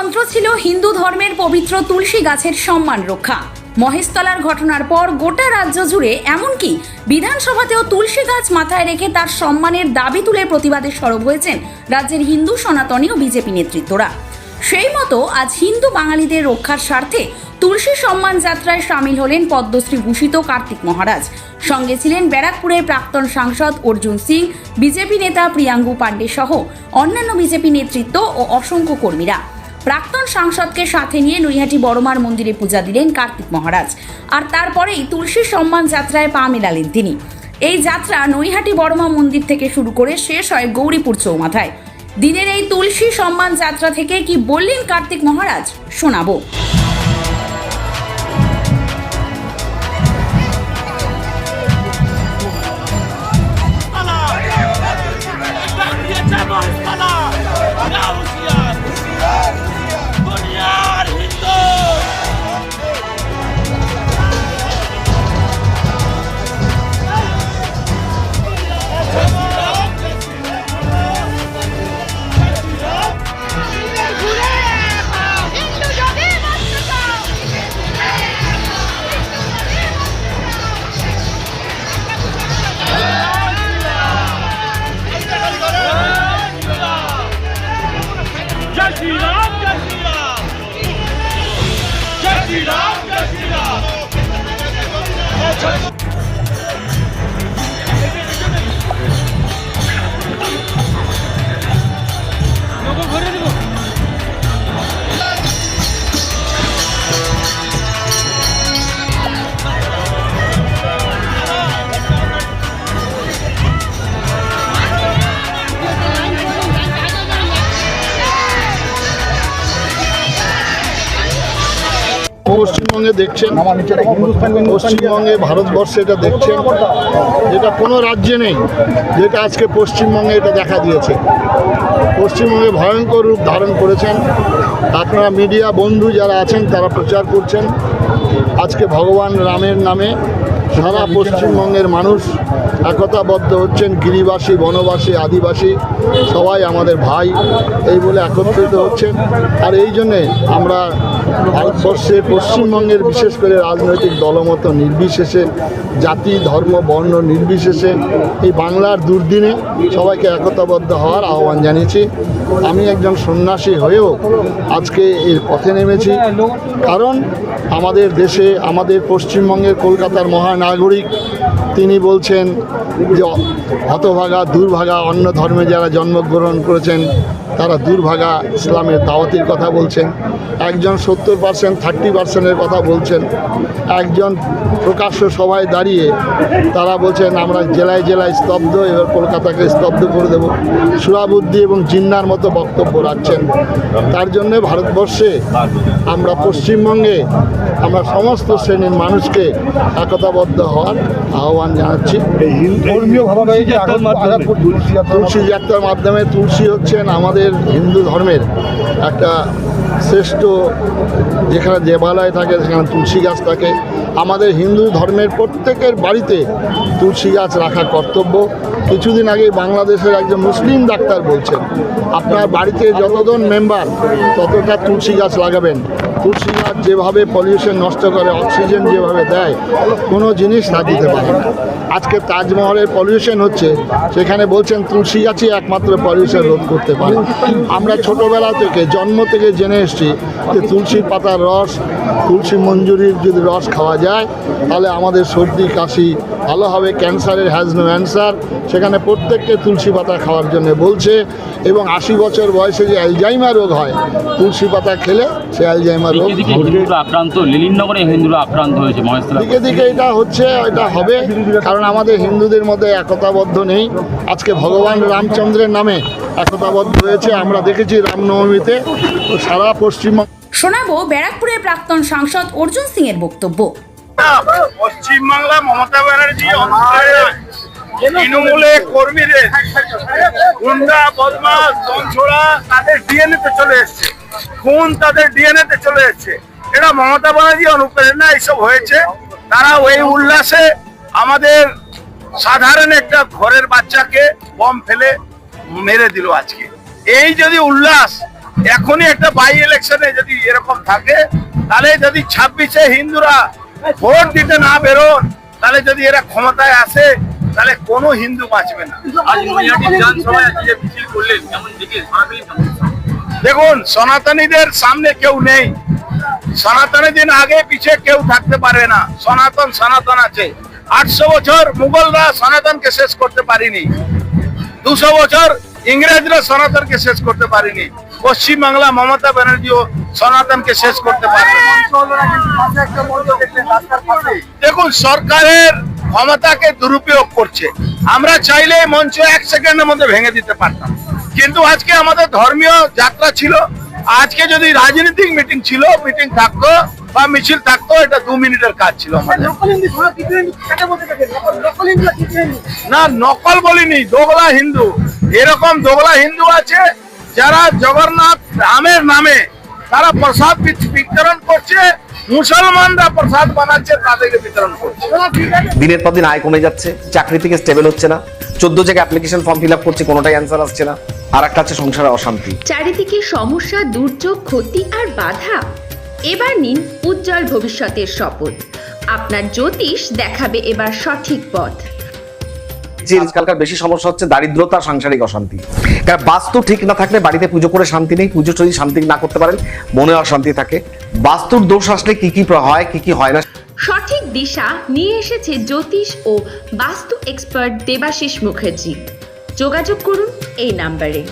মন্ত্র ছিল হিন্দু ধর্মের পবিত্র তুলসী গাছের সম্মান রক্ষা। মহেশতলার ঘটনার পর গোটা রাজ্য জুড়ে এমনকি বিধানসভাতেও তুলসী গাছ মাথায় রেখে তার সম্মানের দাবি তুলে প্রতিবাদে সরব হয়েছেন রাজ্যের হিন্দু সনাতনী ও বিজেপি নেতৃত্বরা। সেই মতো আজ হিন্দু বাঙালিদের রক্ষার স্বার্থে তুলসী সম্মান যাত্রায় সামিল হলেন পদ্মশ্রী ভূষিত কার্তিক মহারাজ। সঙ্গে ছিলেন ব্যারাকপুরের প্রাক্তন সাংসদ অর্জুন সিং, বিজেপি নেতা প্রিয়াঙ্গু পাণ্ডে সহ অন্যান্য বিজেপি নেতৃত্ব ও অসংখ্য কর্মীরা। প্রাক্তন সাংসদকে সাথে নিয়ে নৈহাটি বড়মার মন্দিরে পূজা দিলেন কার্তিক মহারাজ। আর তারপরেই তুলসী সম্মান যাত্রায় পা মেলালেন তিনি। এই যাত্রা নৈহাটি বড়মা মন্দির থেকে শুরু করে শেষ হয় গৌরীপুর চৌমাথায়। দিনের এই তুলসী সম্মান যাত্রা থেকে কি বললেন কার্তিক মহারাজ? শোনাবো। Jesse Ram, পশ্চিমবঙ্গে দেখছেন, পশ্চিমবঙ্গে ভারতবর্ষে এটা দেখছেন, যেটা কোনো রাজ্যে নেই, যেটা আজকে পশ্চিমবঙ্গে এটা দেখা দিয়েছে। পশ্চিমবঙ্গে ভয়ঙ্কর রূপ ধারণ করেছেন। আপনারা মিডিয়া বন্ধু যারা আছেন, তারা প্রচার করছেন। আজকে ভগবান রামের নামে সারা পশ্চিমবঙ্গের মানুষ একতাবদ্ধ হচ্ছেন, গিরিবাসী, বনবাসী, আদিবাসী, সবাই আমাদের ভাই, এই বলে একত্রিত হচ্ছেন। আর এই জন্যে আমরা ভারতবর্ষে, পশ্চিমবঙ্গের বিশেষ করে রাজনৈতিক দলমত নির্বিশেষে, জাতি, ধর্ম, বর্ণ নির্বিশেষে, এই বাংলার দুর্দিনে সবাইকে একতাবদ্ধ হওয়ার আহ্বান জানিয়েছি। আমি একজন সন্ন্যাসী হয়েও আজকে এর পথে নেমেছি। কারণ আমাদের দেশে, আমাদের পশ্চিমবঙ্গের কলকাতার মহানাগরিক তিনি বলছেন যে হতভাগা, দুর্ভাগা, অন্য ধর্মে যারা জন্মগ্রহণ করেছেন, তারা দুর্ভাগা ইসলামের দাওয়াতির কথা বলছেন। একজন সত্তর পার্সেন্ট থার্টি পার্সেন্টের কথা বলছেন। একজন প্রকাশ্য সভায় দাঁড়িয়ে তারা বলছেন, আমরা জেলায় জেলায় স্তব্ধ, এবার কলকাতাকে স্তব্ধ করে দেব। সুরাবুদ্ধি এবং জিন্নার মতো বক্তব্য রাখছেন। তার জন্যে ভারতবর্ষে আমরা পশ্চিমবঙ্গে আমরা সমস্ত শ্রেণির মানুষকে একতাবদ্ধ হওয়ার আহ্বান জানাচ্ছি। তুলসী যাত্রার মাধ্যমে তুলসী হচ্ছেন আমাদের হিন্দু ধর্মের একটা শ্রেষ্ঠ যেখানে দেবালয় থাকে, সেখানে তুলসী গাছ থাকে। আমাদের হিন্দু ধর্মের প্রত্যেকের বাড়িতে তুলসী গাছ রাখা কর্তব্য। কিছুদিন আগে বাংলাদেশের একজন মুসলিম ডাক্তার বলছেন, আপনার বাড়িতে যতজন মেম্বার ততটা তুলসী গাছ লাগাবেন। তুলসী গাছ যেভাবে পলিউশন নষ্ট করে অক্সিজেন যেভাবে দেয়, কোনো জিনিস না দিতে পারে না। আজকে তাজমহলের পলিউশন হচ্ছে সেখানে বলছেন তুলসী গাছই একমাত্র পলিউশন রোধ করতে পারে। আমরা ছোটোবেলা থেকে জন্ম থেকে জেনে এসেছি যে তুলসীর পাতার রস তুলসী মঞ্জুরির যদি রস খাওয়া যায় তাহলে আমাদের সর্দি কাশি ভালো হবে। ক্যান্সারের হ্যাজ নো অ্যান্সার সেখানে প্রত্যেককে তুলসী পাতা খাওয়ার জন্য বলছে এবং আশি বছর বয়সে যে অ্যালজাইমার রোগ হয় তুলসী পাতা খেলে সে অ্যালজাইমার রোগ আক্রান্ত লিলিনগরে হিন্দুরা আক্রান্ত হয়েছে দিকে দিকে এটা হচ্ছে এটা হবে। কারণ আমাদের হিন্দুদের মধ্যে একতাবদ্ধ নেই। আজকে ভগবান রামচন্দ্রের নামে একতাবদ্ধ হয়েছে। আমরা দেখেছি রামনবমীতে সারা পশ্চিমবঙ্গ শোনাবো ব্যারাকপুরের প্রাক্তন সাংসদ অর্জুন সিং এর বক্তব্য। পশ্চিমবাংলা মমতা ব্যানার্জি তৃণমূলে কর্মীদের গুন্ডা বদমাস দমছোড়া তাদের ডিএনএ তে চলে এসছে। খুন তাদের ডিএনএ তে চলে এসছে। এটা মমতা ব্যানার্জি অনুপ্রেরণা এইসব হয়েছে। তারা ওই উল্লাসে আমাদের সাধারণ একটা ঘরের বাচ্চাকে বম ফেলে মেরে দিল আজকে। এই যদি উল্লাস এখনই একটা বাই ইলেকশনে যদি এরকম থাকে তাহলে যদি ছাব্বিশে হিন্দুরা ভোট দিতে না বেরোন তাহলে যদি এরা ক্ষমতায় আসে তাহলে কোনো হিন্দু বাঁচবে না। দেখুন সনাতনীদের সামনে কেউ নেই। সনাতনী দিন আগে পিছে কেউ থাকতে পারে না। সনাতন সনাতন আছে। আটশো বছর মুঘলরা সনাতনকে শেষ করতে পারিনি। দুশো বছর ইংরেজরা সনাতনকে শেষ করতে পারেনি। পশ্চিম বাংলা মমতা ব্যানার্জিও সনাতনকে শেষ করতে পারে দেখুন, সরকারের ক্ষমতাকে দুরুপয়োগ করছে। আমরা চাইলে মঞ্চ এক সেকেন্ডের মধ্যে ভেঙে দিতে পারতাম। কিন্তু আজকে আমাদের ধর্মীয় যাত্রা ছিল। আজকে যদি রাজনৈতিক মিটিং ছিল, মিটিং থাকতো বা মিছিল থাকতো এটা দু মিনিটের কাজ ছিল না নকল বলিনি দোগলা হিন্দু। এরকম দোগলা হিন্দু আছে যারা জগন্নাথ রামের নামে তারা প্রসাদ বিতরণ করছে মুসলমানরা প্রসাদ বানাচ্ছে তাদেরকে বিতরণ করছে। দিনের পর দিন আয় কমে যাচ্ছে চাকরি থেকে স্টেবল হচ্ছে না। চোদ্দ জায়গায় অ্যাপ্লিকেশন ফর্ম ফিল আপ করছে কোনোটাই অ্যান্সার আসছে না। আর একটা হচ্ছে সংসারে অশান্তি। চারিদিকে সমস্যা দুর্যোগ ক্ষতি আর বাধা। এবার নিন উজ্জ্বল ভবিষ্যতের শপথ। আপনার জ্যোতিষ দেখাবে এবার সঠিক পথ। যে আজকালকার বেশি সমস্যা হচ্ছে দারিদ্রতা সাংসারিক অশান্তি। কারণ বাস্তু ঠিক না থাকলে বাড়িতে পুজো করে শান্তি নেই পুজো যদি শান্তি না করতে পারেন মনে অশান্তি থাকে। বাস্তুর দোষ আসলে কি কি হয় কি কি হয় না? সঠিক দিশা নিয়ে এসেছে জ্যোতিষ ও বাস্তু এক্সপার্ট দেবাশিস মুখার্জি। যোগাযোগ করুন এই নাম্বারে।